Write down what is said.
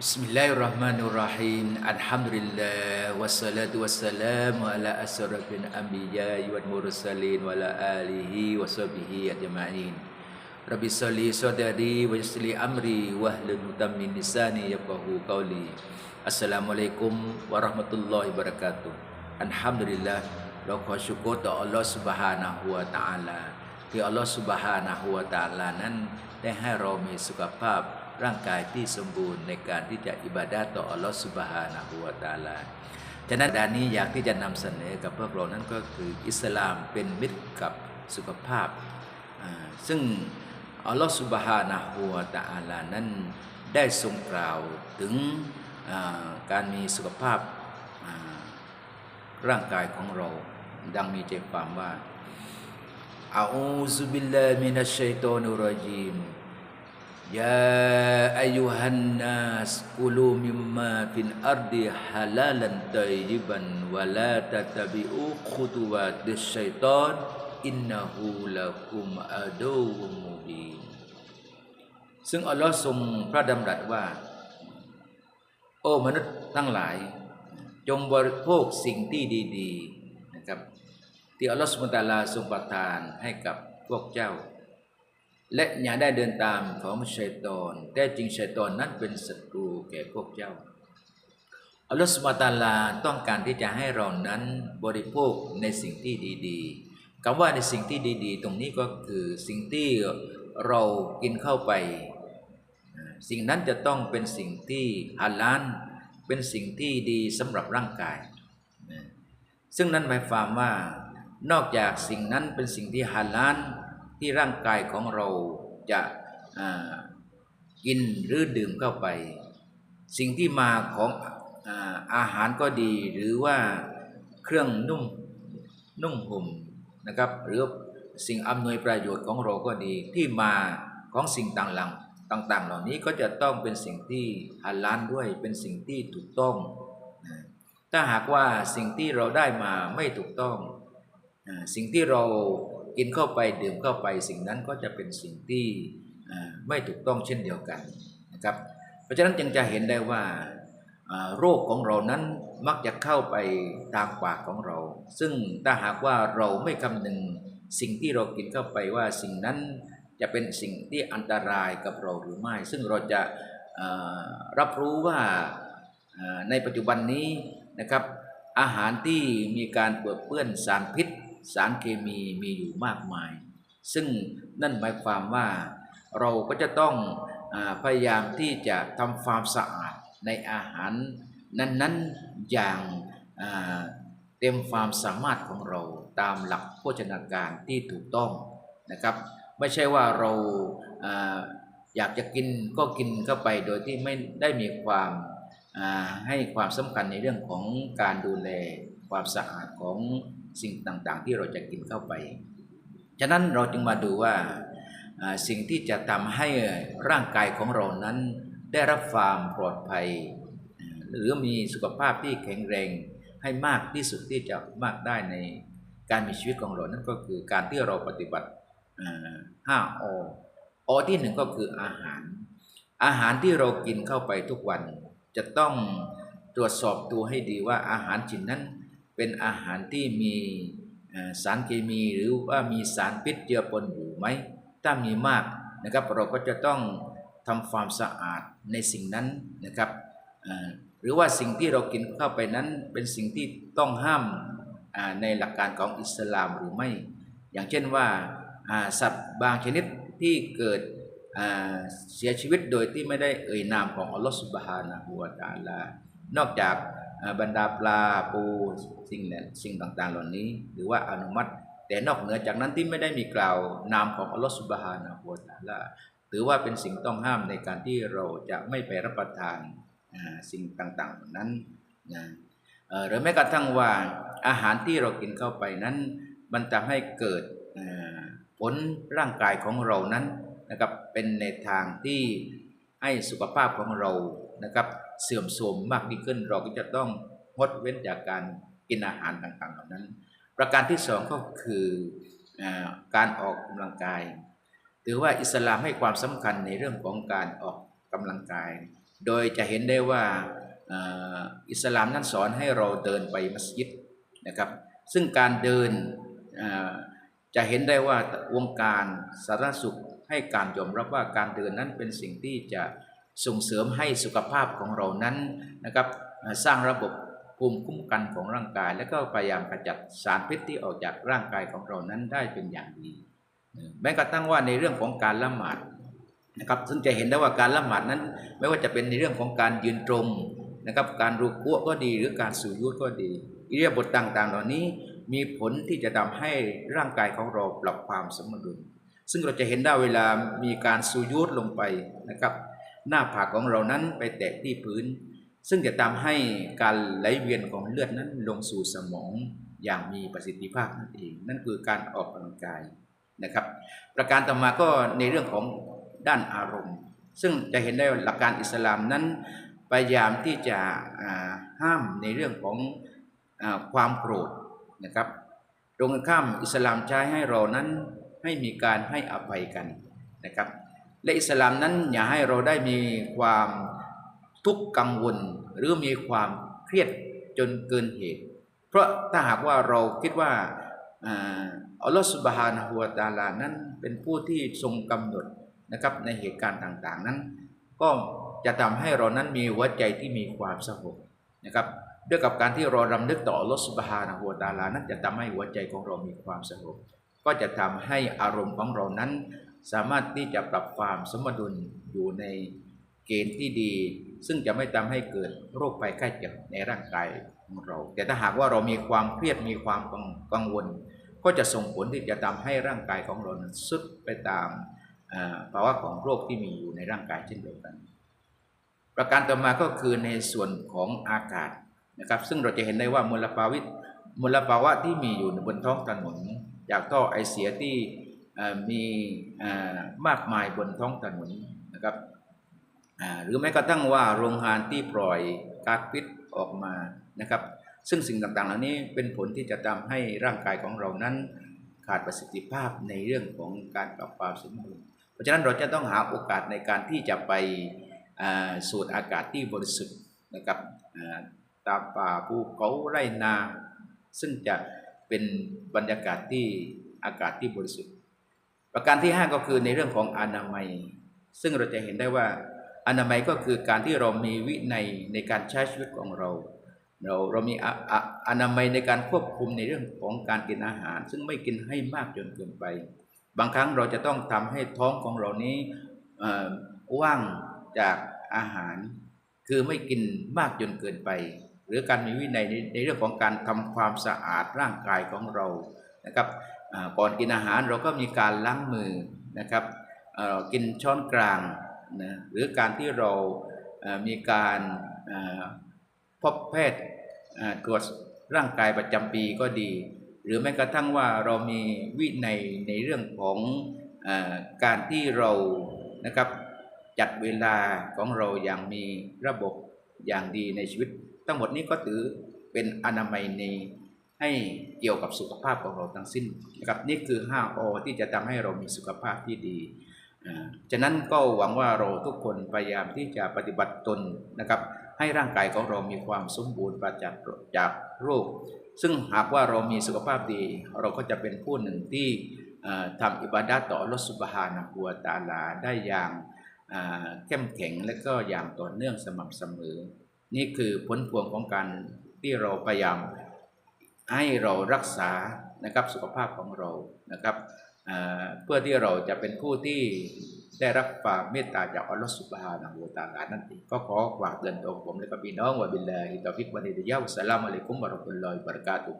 بسم الله الرحمن الرحيم الحمد لله والصلاة والسلام على أشرف الأنبياء والمرسلين وعلى آله وصحبه أجمعين رب اشرح لي صدري ويسر لي أمري واحلل عقدة من لساني يفقهوا قولي السلام عليكم ورحمة الله وبركاته الحمد لله เราขอชุกรต่ออัลลอฮฺสุบฮานะฮูวะตะอาลาที่อัลลอฮฺสุบฮานะฮูวะตะอาลานั้น ได้ให้เรามีสุขภาพ ร่างกายที่สมบูรณ์ในการที่จะอิบาดาต่ออัลลอฮฺสุบฮานะฮูวะตะอาลาฉะนั้นดานนี้อยากที่จะนำเสนอกับพวกเรานั้นก็คืออิสลามเป็นมิตรกับสุขภาพ ซึ่งอัลลอฮฺสุบฮานะฮูวะตะอาลานั้นได้ทรงกล่าวถึงการมีสุขภาพร่างกายของเรา ดังมีใจความว่าอาอูซุบิลลาฮิมินัชชัยตอนุรจีม ยาอายุฮันนัสกุลูมิมมาฟินอัรดิฮาลาลันตัยยิบันวะลาตะตะบิอูขุตุวาติชชัยตอนอินนะฮูละกุมอาดูมูบีซึ่งอัลลอฮ์ทรงพระดำรัสว่า โอ้มนุษย์ทั้งหลาย จงบริโภคสิ่งที่ดี ๆ นะครับ ที่อัลลอฮฺสุบตาลาทรงประทานให้กับพวกเจ้า และอย่าได้เดินตามของชัยตอนแต่จริงชัยตอนนั้นเป็นศัตรูแก่พวกเจ้าอัลลอฮฺสุบตาลาต้องการที่จะให้เรานั้นบริโภคในสิ่งที่ดีๆคำว่าในสิ่งที่ดี ๆ ตรงนี้ก็คือสิ่งที่เรากินเข้าไป สิ่งนั้นจะต้องเป็นสิ่งที่ฮาลาลเป็นสิ่งที่ดีสำหรับร่างกาย ซึ่งนั้นหมายความว่านอกจากสิ่งนั้นเป็นสิ่งที่ฮาลาล ที่ร่างกายของเราจะกินหรือดื่มเข้าไป สิ่งที่มาของอาอาหารก็ดีหรือว่าเครื่องนุ่มนุ่มห่มนะครับ หรือสิ่งอำนวยประโยชน์ของเราก็ดีที่มาของสิ่งต่างๆต่าง ๆ เหล่านี้ก็จะต้องเป็นสิ่งที่ฮาลลาลด้วยเป็นสิ่งที่ถูกต้อง ถ้าหากว่าสิ่งที่เราได้มาไม่ถูกต้อง สิ่งที่เรา กินเข้าไปดื่มเข้าไปสิ่งนั้นก็จะเป็นสิ่งที่ไม่ถูกต้องเช่นเดียวกันนะครับเพราะฉะนั้นจึงจะเห็นได้ว่าโรคของเรานั้นมักจะเข้าไปทางปากของเรา ซึ่งถ้าหากว่าเราไม่คำนึงสิ่งที่เรากินเข้าไปว่าสิ่งนั้นจะเป็นสิ่งที่อันตรายกับเราหรือไม่ ซึ่งเราจะรับรู้ว่าอ่าในปัจจุบันนี้นะครับอาหารที่มีการเปื้อนเปื้อนสารพิษ สารเคมีมีอยู่มากมาย ซึ่งนั่นหมายความว่าเราก็จะต้องอพยายามที่จะทำความสะอาดในอาหารนั้น ๆ อย่างเต็มความสามารถของเราตามหลักโภชนาการที่ถูกต้องนะครับ ไม่ใช่ว่าเราอยากจะกินก็กินเข้าไปโดยที่ไม่ได้มีความให้ความสำคัญในเรื่องของการดูแลความสะอาดของ สิ่งต่างๆ ที่เราจะกินเข้าไป ฉะนั้นเราจึงมาดูว่าสิ่งที่จะทำให้ร่างกายของเรานั้น ได้รับความปลอดภัย หรือมีสุขภาพที่แข็งแรงให้มากที่สุดที่จะมากได้ในการมีชีวิตของเรานั่นก็คือการที่เราปฏิบัติอ่าห้าอออที่หนึ่งก็คืออาหาร อาหารที่เรากินเข้าไปทุกวัน จะต้องตรวจสอบดูให้ดีว่าอาหารชิ้นนั้น เป็นอาหารที่มีสารเคมีหรือว่ามีสารพิษเจือปนอยู่ไหม ถ้ามีมากนะครับเราก็จะต้องทำความสะอาดในสิ่งนั้นนะครับหรือว่าสิ่งที่เรากินเข้าไปนั้นเป็นสิ่งที่ต้องห้ามในหลักการของอิสลามหรือไม่ อย่างเช่นว่าสัตว์บางชนิดที่เกิดเสียชีวิตโดยที่ไม่ได้เอ่ยนามของอัลลอฮฺสุบฮานะฮูวะตาลานอกจาก บรรดาปลาปูสิ่งเนี่ยสิ่งต่างๆ เหล่านี้ หรือว่าอนุมัติ แต่นอกเหนือจากนั้นที่ไม่ได้มีกล่าวนามของอัลลอฮฺสุบฮานะฮูวะตาลาถือว่าเป็นสิ่งต้องห้ามในการที่เราจะไม่ไปรับประทานสิ่งต่างๆเหล่านั้นนะหรือแม้กระทั่งว่าอาหารที่เรากินเข้าไปนั้น มันทำให้เกิดผลร่างกายของเรานั้นนะครับเป็นในทางที่ให้สุขภาพของเรา นะครับเสื่อมโทรมมากยิ่งขึ้น เราก็จะต้องงดเว้นจากการกินอาหารต่างๆเหล่านั้น ประการที่สองก็คืออการออกกำลังกาย ถือว่าอิสลามให้ความสำคัญในเรื่องของการออกกำลังกาย โดยจะเห็นได้ว่าอิสลามนั้นสอนให้เราเดินไปมัสยิดนะครับ ซึ่งการเดินจะเห็นได้ว่าวงการสาธารณสุขให้การยอมรับว่าการเดินนั้นเป็นสิ่งที่จะ ส่งเสริมให้สุขภาพของเรานั้นนะครับสร้างระบบภูมิคุ้มกันของร่างกาย และก็พยายามกระจัดสารพิษที่ออกจากร่างกายของเรานั้นได้เป็นอย่างดีแม้กระทั่งว่าในเรื่องของการละหมาดนะครับซึ่งจะเห็นได้ว่าการละหมาดนั้น ไม่ว่าจะเป็นในเรื่องของการยืนตรงนะครับการรุกัวก็ดีหรือการสุยุดก็ดีอิริยาบถต่างๆ เหล่านี้มีผลที่จะทำให้ร่างกายของเราปรับความสมดุล ซึ่งเราจะเห็นได้เวลามีการสุยุดลงไปนะครับ หน้าผากของเรานั้นไปแตะที่พื้น ซึ่งจะทำให้การไหลเวียนของเลือดนั้นลงสู่สมองอย่างมีประสิทธิภาพนั่นเอง นั่นคือการออกกำลังกายนะครับ ประการต่อมาก็ในเรื่องของด้านอารมณ์ ซึ่งจะเห็นได้ว่าหลักการอิสลามนั้นพยายามที่จะห้ามในเรื่องของอความโกรธนะครับตรงกันข้ามอิสลามใช้ให้เรานั้นให้มีการให้อภัยกันนะครับ และอิสลามนั้นอย่าให้เราได้มีความทุกข์กังวล หรือมีความเครียดจนเกินเหตุ เพราะถ้าหากว่าเราคิดว่าอัลลอฮฺสุบฮานะฮูวะตาลานั้นเป็นผู้ที่ทรงกำหนดนะครับในเหตุการณ์ต่างๆนั้น ก็จะทำให้เรานั้นมีหัวใจที่มีความสงบนะครับด้วยกับการที่เรารำลึกต่ออัลลอฮฺสุบฮานะฮูวะตาลานั้นจะทำให้หัวใจของเรามีความสงบก็จะทำให้อารมณ์ของเรานั้น สามารถที่จะปรับความสมดุลอยู่ในเกณฑ์ที่ดี ซึ่งจะไม่ทำให้เกิดโรคภัยไข้เจ็บในร่างกายของเรา แต่ถ้าหากว่าเรามีความเครียดมีความกังวล ก็จะส่งผลที่จะทำให้ร่างกายของเราสุดไปตามภาวะของโรคที่มีอยู่ในร่างกายเช่นเดียวกัน ประการต่อมาก็คือในส่วนของอากาศนะครับ ซึ่งเราจะเห็นได้ว่ามลภาวิมลภาวะที่มีอยู่บนท้องถนนจากท่อไอเสียที่ มีมากมายบนท้องถนนนะครับหรือแม้กระทั่งว่าโรงงานที่ปล่อยก๊าซพิษออกมานะครับ ซึ่งสิ่งต่างๆ เหล่านี้เป็นผลที่จะทำให้ร่างกายของเรานั้นขาดประสิทธิภาพในเรื่องของการปรับความสมดุลเพราะฉะนั้นเราจะต้องหาโอกาสในการที่จะไปสูดอากาศที่บริสุทธิ์นะครับตามป่าภูเขาไร่นา ซึ่งจะเป็นบรรยากาศที่อากาศที่บริสุทธิ์ ประการที่ 5 ก็คือในเรื่องของอนามัย ซึ่งเราจะเห็นได้ว่าอนามัยก็คือการที่เรามีวินัยในการใช้ชีวิตของเรา เราเรามีอออนามัยในการควบคุมในเรื่องของการกินอาหาร ซึ่งไม่กินให้มากจนเกินไป บางครั้งเราจะต้องทำให้ท้องของเรานี้ว่างจากอาหาร คือไม่กินมากจนเกินไป หรือการมีวินัยในในเรื่องของการทำความสะอาดร่างกายของเรานะครับ ก่อนกินอาหารเราก็มีการล้างมือนะครับกินช้อนกลางนะหรือการที่เรามีการพบแพทย์ตรวจร่างกายประจำปีก็ดี หรือแม้กระทั่งว่าเรามีวินัยในเรื่องของอการที่เรานะครับจัดเวลาของเราอย่างมีระบบอย่างดีในชีวิต ทั้งหมดนี้ก็ถือเป็นอนามัยใน ให้เกี่ยวกับสุขภาพของเราทั้งสิ้นนะครับนี่คือ 5 อ ที่จะทำให้เรามีสุขภาพที่ดีอ่าฉะนั้นก็หวังว่าเราทุกคนพยายามที่จะปฏิบัติตนนะครับ ให้ร่างกายของเรามีความสมบูรณ์ปราศจากจากโรค ซึ่งหากว่าเรามีสุขภาพดี เราก็จะเป็นผู้หนึ่งที่อ่อทำอิบาดะห์ต่ออัลลอฮฺสุบฮานะฮูวตาลาได้อย่างอ่าเข้มแข็งและก็อย่างต่อเนื่องสม่ำเสมอ นี่คือผลพวงของการที่เราพยายาม ให้เรารักษานะครับสุขภาพของเรานะครับเพื่อที่เราจะเป็นผู้ที่ได้รับความเมตตาจากอัลลอฮฺสุบฮานะฮูวตาลานั่นเองก็ขอฝากเตือนตัวผมและกับพี่น้องว่าบิลลาฮิตอฟิกวันเดียาวะสสลามอะลัยกุมบะรักุลลอฮิบะรากาตุ